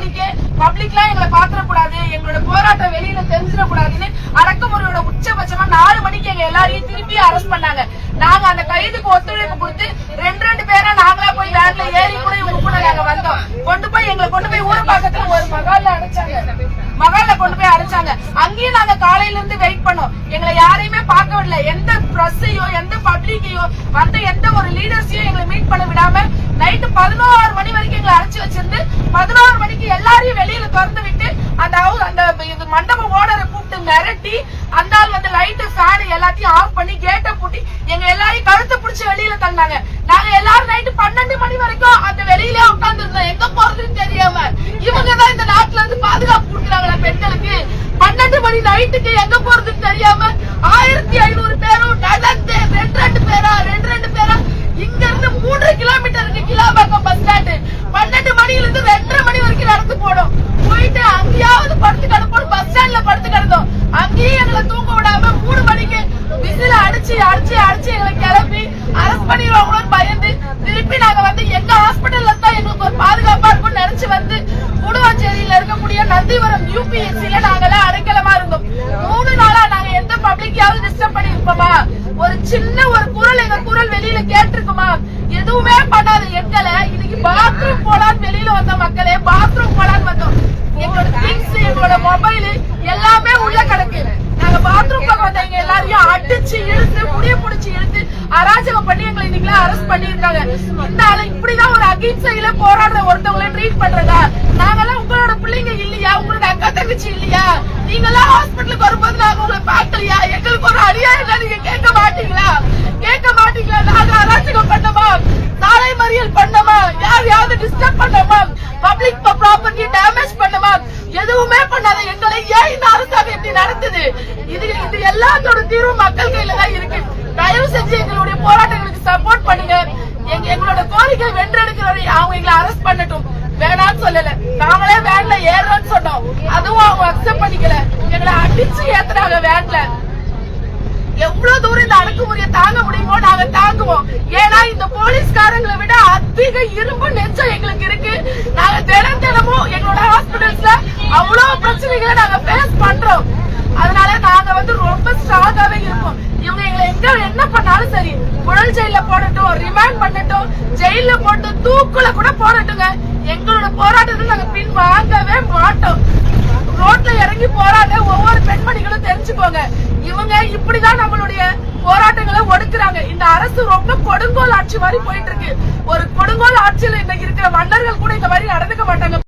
மணிக்கு பப்ளிக்லாம் எங்களை பாத்திரக்கூடாது எங்களோட போராட்டம் வெளியில தெரிஞ்சிடக்கூடாதுன்னு அடக்குமுறையோட உச்சபட்சமா நாலு மணிக்கு எங்க எல்லாரையும் திருப்பி அரெஸ்ட் பண்ணாங்க. நாங்க அந்த கைதுக்கு ஒத்துழைப்பு கொடுத்து ரெண்டு ரெண்டு பேரா நாங்களா போய் வேன்ல ஏறி கூட இவங்க கூட நாங்க வந்தோம். கொண்டு போய் எங்களை கொண்டு போய் ஊர் பக்கத்துல ஒரு மகால்ல அடைச்சாங்க. மகால்ல கொண்டு போய் அடைச்சாங்க. அங்கேயும் நாங்க காலையில இருந்து வெயிட் பண்ணோம். எங்களை யாரையுமே பார்க்க விடல. எந்த பிரஸ்ஸையோ எந்த பப்ளிக்கையோ வந்த எந்த ஒரு லீடர்ஸையும் எங்களை மீட் பண்ண விடாம நைட்டு பதினோரு மணி வரைக்கும் எங்களை அடைச்சு வச்சிருந்து பதினோரு மணிக்கு எல்லாரையும் வெளியில திறந்து விட்டு அந்த அந்த இது மண்டப ஓனரை கூப்பிட்டு மிரட்டி அந்த ஆள் வந்து லைட்டு ஃபேன் எல்லாத்தையும் ஆஃப் பண்ணி கேட்டை பூட்டி எங்க எல்லாரையும் கழுத்த பிடிச்சி வெளியில தந்தாங்க நாங்க எல்லாரும் நைட்டு பன்னெண்டு மணி வரைக்கும் அந்த வெளியிலே உட்கார்ந்து இருந்தோம் எங்க போறதுன்னு தெரியாம. இவங்க தான் இந்த நாட்டுல இருந்து பாதுகாப்பு கொடுக்குறாங்களா பெண்களுக்கு? பன்னெண்டு மணி நைட்டுக்கு எங்க போறதுன்னு தெரியாம ஆயிரத்தி ஐநூறு பேர் நடந்து ரெண்டு ரெண்டு பேரா ரெண்டு ரெண்டு பேரா இங்க இருந்து மூன்று கிலோமீட்டர் இருக்கு கிலாம்பாக்கம் பஸ் ஸ்டாண்டு பன்னெண்டு மணில இருந்து ரெண்டரை மணி வரைக்கும் நடந்து போனோம் போயிட்டு அங்கேயாவது படுத்து பஸ் ஸ்டாண்ட்ல படுத்து கிடந்தோம் அங்கேயும் எங்களை தூங்க விடாம மூணு மணிக்கு விசில அடிச்சு அடிச்சு அடிச்சு எங்களை கிளப்பி அரெஸ்ட் பண்ணிடுவாங்களோன்னு பயந்து திருப்பி நாங்க வந்து எங்க ஹாஸ்பிட்டல்ல தான் எங்களுக்கு ஒரு பாதுகாப்பா இருக்கும்னு நினைச்சு வந்து கூடுவாஞ்சேரியில இருக்கக்கூடிய நந்திவரம் யூபிஎஸ்சில நாங்கெல்லாம் அடைக்கலமா இருந்தோம் மூணு நாளா நாங்க எந்த பப்ளிக்காவது டிஸ்டர்ப் பண்ணி இருப்போமா ஒரு சின்ன ஒரு குரல் எங்க குரல் வெளியில கேட்டிருக்குமா எதுவுமே பண்ணாத எங்களை இன்னைக்கு பாத்ரூம் போலான்னு வெளியில வந்த மக்களே பாத்ரூம் போலான்னு வந்தோம் எங்களோட திங்ஸ் எங்களோட மொபைல் எல்லாமே உள்ள கிடக்கு நாங்க பாத்ரூம் பக்கம் வந்தவங்க எல்லாரையும் அடிச்சு இழுத்து முடிய புடிச்சு இழுத்து அராஜகம் பண்ணி எங்களை இன்னைக்கு அரெஸ்ட் பண்ணிருக்காங்க இந்த ஆளு இப்படிதான் ஒரு அகிம்சையில போராடுற ஒருத்தவங்கள ட்ரீட் பண்றதா? நாங்கெல்லாம் உங்களோட பிள்ளைங்க இல்லையா? உங்களோட அக்கா தங்கச்சி இல்லையா? நீங்கெல்லாம் ஹாஸ்பிட்டலுக்கு வரும்போது நாங்க உங்களை பார்க்கலையா? எங்களுக்கு ஒரு அநியாயம் நீங்க கேட்க மாட்டீங்களா? கேட்க மாட்டீங்களா? நாங்க அராஜகம் பண்ணோமா? சாலை மறியல் பண்ணோமா? யாரையாவது டிஸ்டர்ப் பண்ணோமா? பப்ளிக் ப்ராப்பர்ட்டி டேமேஜ் பண்ணமா? எதுவுமே பண்ணாத எங்களை ஏன் இந்த அரசாங்கம் இப்படி நடத்துது? இது இது எல்லாத்தோட தீர்வு மக்கள் கையில தான் இருக்கு. எங்களோட கோரிக்கை வென்றெடுக்கிறவரை அவங்க எங்களை அரெஸ்ட் பண்ணட்டும். வேணாம்னு சொல்லல. நாங்களே வேன்ல ஏறோம்னு சொன்னோம். அதுவும் அவங்க அக்செப்ட் பண்ணிக்கல. எங்களை அடிச்சு ஏத்துறாங்க வேன்ல எவ்வளவு தூரம் இந்த அடக்குமுறையை தாங்க முடியுமோ நாங்க தாங்குவோம். புழல் ஜெயில போடட்டும் ரிமாண்ட் பண்ணட்டும் ஜெயில போட்டு தூக்குல கூட போடட்டுங்க. எங்களோட போராட்டத்தை நாங்க பின் வாங்கவே மாட்டோம். ரோட்ல இறங்கி போராட ஒவ்வொரு பெண்மணிகளும் தெரிஞ்சுக்கோங்க. இவங்க இப்படிதான் நம்மளுடைய போராட்டங்களை ஒடுக்குறாங்க. இந்த அரசு ரொம்ப கொடுங்கோல் ஆட்சி மாதிரி போயிட்டு இருக்கு. ஒரு கொடுங்கோல் ஆட்சியில இன்னைக்கு இருக்கிற மன்னர்கள் கூட இந்த மாதிரி நடந்துக்க மாட்டாங்க.